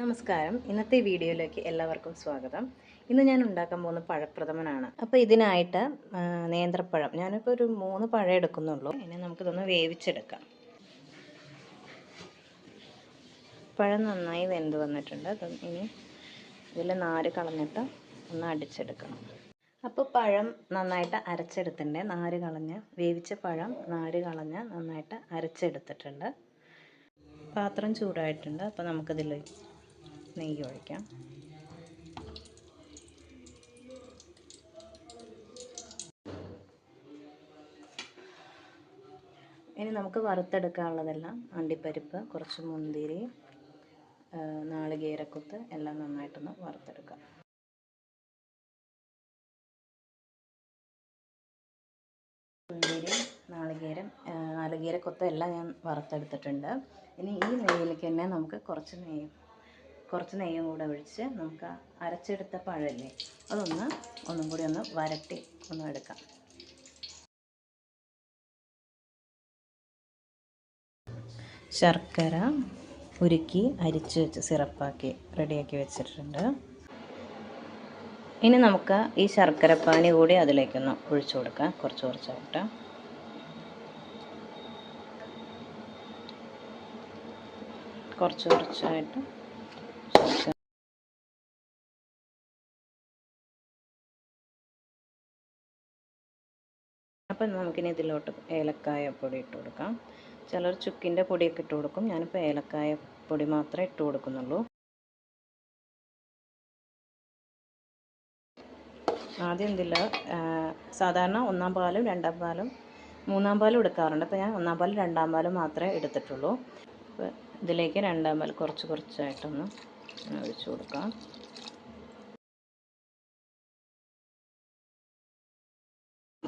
നമസ്കാരം. ഇന്നത്തെ വീഡിയോയിലേക്ക് എല്ലാവർക്കും സ്വാഗതം. ഇന്ന് ഞാൻ ഉണ്ടാക്കാൻ പോകുന്ന പഴപ്രഥമനാണ്. അപ്പോൾ ഇതിനായിട്ട് നേന്ത്രപ്പഴം. ഞാനിപ്പോൾ ഒരു മൂന്ന് പഴം എടുക്കുന്നുള്ളൂ. ഇനി നമുക്കിതൊന്ന് വേവിച്ചെടുക്കാം. പഴം നന്നായി വെന്ത് വന്നിട്ടുണ്ട്. അത് ഇനി ഇതിൽ നാര് കളഞ്ഞിട്ട് ഒന്ന് അടിച്ചെടുക്കണം. അപ്പോൾ പഴം നന്നായിട്ട് അരച്ചെടുത്തിട്ടുണ്ട്. നാര് കളഞ്ഞ് വേവിച്ച പഴം നാര് കളഞ്ഞ് നന്നായിട്ട് അരച്ചെടുത്തിട്ടുണ്ട്. പാത്രം ചൂടായിട്ടുണ്ട്. അപ്പോൾ നമുക്കിതിൽ നെയ്യ് ഒഴിക്കാം. ഇനി നമുക്ക് വറുത്തെടുക്കാനുള്ളതെല്ലാം അണ്ടിപ്പരിപ്പ് കുറച്ച് മുന്തിരി നാളികേരക്കുത്ത് എല്ലാം നന്നായിട്ടൊന്ന് വറുത്തെടുക്കാം. മുന്തിരി നാളികേരം നാളികേരക്കൊത്ത് എല്ലാം ഞാൻ വറുത്തെടുത്തിട്ടുണ്ട്. ഇനി ഈ നെയ്യിലേക്ക് തന്നെ നമുക്ക് കുറച്ച് നെയ്യ് കുറച്ച് നെയ്യും കൂടെ ഒഴിച്ച് നമുക്ക് അരച്ചെടുത്ത പഴമില്ലേ അതൊന്ന് ഒന്നും കൂടി ഒന്ന് വരട്ടി ഒന്ന് എടുക്കാം. ശർക്കര ഉരുക്കി അരിച്ച് വെച്ച് സിറപ്പാക്കി റെഡിയാക്കി വെച്ചിട്ടുണ്ട്. ഇനി നമുക്ക് ഈ ശർക്കരപ്പാനി കൂടി അതിലേക്കൊന്ന് ഒഴിച്ചു കൊടുക്കാം കുറച്ച് കുറച്ചായിട്ട്. കുറച്ച് കുറച്ചായിട്ട് അപ്പം നമുക്കിനി ഇതിലോട്ട് ഏലക്കായ പൊടി ഇട്ട് കൊടുക്കാം. ചിലർ ചുക്കിന്റെ പൊടിയൊക്കെ ഇട്ട് കൊടുക്കും. ഞാനിപ്പോൾ ഏലക്കായ പൊടി മാത്രമേ ഇട്ട് കൊടുക്കുന്നുള്ളൂ. ആദ്യം ഇതിൽ സാധാരണ ഒന്നാം പാലും രണ്ടാം പാലും മൂന്നാം പാലും എടുക്കാറുണ്ട്. അപ്പോൾ ഞാൻ ഒന്നാം പാലും രണ്ടാം പാലും മാത്രമേ എടുത്തിട്ടുള്ളൂ. ഇതിലേക്ക് രണ്ടാം പാൽ കുറച്ച് കുറച്ചായിട്ടൊന്ന് ഒഴിച്ചു കൊടുക്കാം.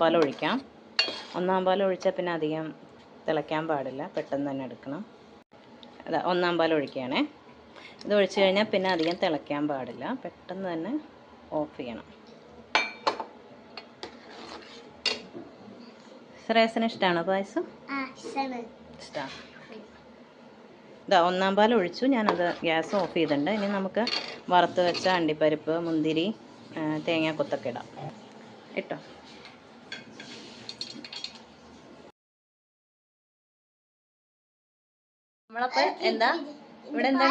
പാൽ ഒഴിക്കാം. ഒന്നാം പാൽ ഒഴിച്ചാൽ പിന്നെ അധികം തിളയ്ക്കാൻ പാടില്ല. പെട്ടെന്ന് തന്നെ എടുക്കണം. അതാ ഒന്നാം പാൽ ഒഴിക്കുകയാണേ. ഇത് ഒഴിച്ചു കഴിഞ്ഞാൽ പിന്നെ അധികം തിളയ്ക്കാൻ പാടില്ല. പെട്ടെന്ന് തന്നെ ഓഫ് ചെയ്യണം. ശ്രേയസിന് ഇഷ്ടമാണോ പായസം? ഇഷ്ടമാണ് ഇതാ ഒന്നാം പാൽ ഒഴിച്ചു. ഞാനത് ഗ്യാസ് ഓഫ് ചെയ്തിട്ടുണ്ട്. ഇനി നമുക്ക് വറുത്ത് വെച്ച അണ്ടിപ്പരിപ്പ് മുന്തിരി തേങ്ങ കൊത്തൊക്കെ ഇടാം. ഇട്ടോ? നമ്മളപ്പോ എന്താ? ഇവിടെ എന്താ?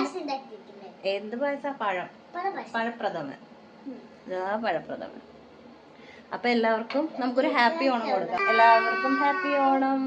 എന്ത് പായസ? പഴം. പഴപ്രഥമൻ. പഴപ്രഥമൻ. അപ്പൊ എല്ലാവർക്കും നമുക്കൊരു ഹാപ്പി ഓണം കൊടുക്കാം. എല്ലാവർക്കും ഹാപ്പി ഓണം.